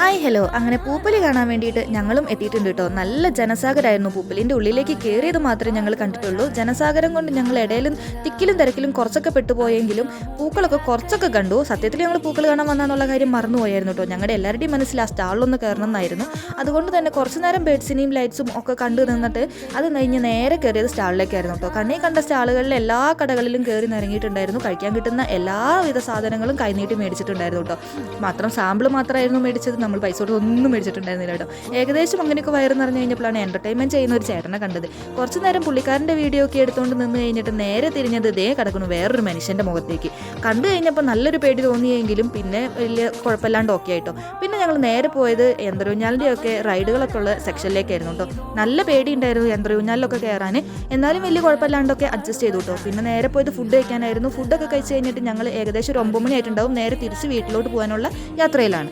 Hi hello. അങ്ങനെ പൂപ്പലി കാണാൻ വേണ്ടിയിട്ട് ഞങ്ങളും എത്തിയിട്ടുണ്ട് കേട്ടോ നല്ല ജനസാഗരമായിരുന്നു പൂപ്പലിന്റെ ഉള്ളിലേക്ക് കയറിയത് മാത്രമേ ഞങ്ങൾ കണ്ടിട്ടുള്ളൂ. ജനസാഗരം കൊണ്ട് ഞങ്ങൾ ഇടയിലും തിക്കിലും തിരക്കിലും കുറച്ചൊക്കെ പെട്ടുപോയെങ്കിലും പൂക്കളൊക്കെ കുറച്ചൊക്കെ കണ്ടു. സത്യത്തിൽ ഞങ്ങൾ പൂക്കൾ കാണാൻ വന്നാന്നുള്ള കാര്യം മറന്നുപോയായിരുന്നു കേട്ടോ ഞങ്ങളുടെ എല്ലാവരുടെയും മനസ്സിൽ ആ സ്റ്റാളിലൊന്ന് കയറണം എന്നായിരുന്നു അതുകൊണ്ട് തന്നെ കുറച്ച് നേരം ബേഡ്സിനെയും ലൈറ്റ്സും ഒക്കെ കണ്ടു നിന്നിട്ട് അത് കഴിഞ്ഞ് നേരെ കയറിയത് സ്റ്റാളിലേക്കായിരുന്നു കേട്ടോ കണ്ണി കണ്ട സ്റ്റാളുകളിൽ എല്ലാ കടകളിലും കയറി നിറങ്ങിയിട്ടുണ്ടായിരുന്നു കഴിക്കാൻ കിട്ടുന്ന എല്ലാവിധ സാധനങ്ങളും കൈനീട്ടി മേടിച്ചിട്ടുണ്ടായിരുന്നു കേട്ടോ മാത്രം സാമ്പിൾ മാത്രമായിരുന്നു മേടിച്ചത്. നമ്മൾ പൈസ കൊടുത്ത് ഒന്നും മേടിച്ചിട്ടുണ്ടായിരുന്നില്ല കേട്ടോ. ഏകദേശം അങ്ങനെയൊക്കെ വയറ് നിറഞ്ഞു കഴിഞ്ഞപ്പോഴാണ് എന്റർടൈൻമെന്റ് ചെയ്യുന്ന ഒരു ചേട്ടനെ കണ്ടത്. കുറച്ച് നേരം പുള്ളിക്കാരന്റെ വീഡിയോ ഒക്കെ എടുത്തുകൊണ്ട് നിന്ന് കഴിഞ്ഞിട്ട് നേരെ തിരിഞ്ഞത് ഇതേ കിടക്കുന്നു വേറൊരു മനുഷ്യന്റെ മുഖത്തേക്ക്. കണ്ടു കഴിഞ്ഞപ്പോൾ നല്ലൊരു പേടി തോന്നിയെങ്കിലും പിന്നെ വലിയ കുഴപ്പമില്ലാണ്ട് ഓക്കെ ആയിട്ടോ. പിന്നെ ഞങ്ങൾ നേരെ പോയത് യന്ത്രയൂഞ്ഞാലിന്റെ ഒക്കെ റൈഡുകളൊക്കെ ഉള്ള സെക്ഷനിലേക്കായിരുന്നു കേട്ടോ. നല്ല പേടി ഉണ്ടായിരുന്നു യന്ത്രയൂഞ്ഞാലിലൊക്കെ കയറാൻ. എന്നാലും വലിയ കുഴപ്പമില്ലാണ്ടൊക്കെ അഡ്ജസ്റ്റ് ചെയ്തു കേട്ടോ. പിന്നെ നേരെ പോയത് ഫുഡ് കഴിക്കാനായിരുന്നു. ഫുഡൊക്കെ കഴിച്ച് കഴിഞ്ഞിട്ട് ഞങ്ങൾ ഏകദേശം ഒരു ഒമ്പത് മണി ആയിട്ടുണ്ടാവും നേരെ തിരിച്ച് വീട്ടിലോട്ട് പോകാനുള്ള യാത്രയിലാണ്.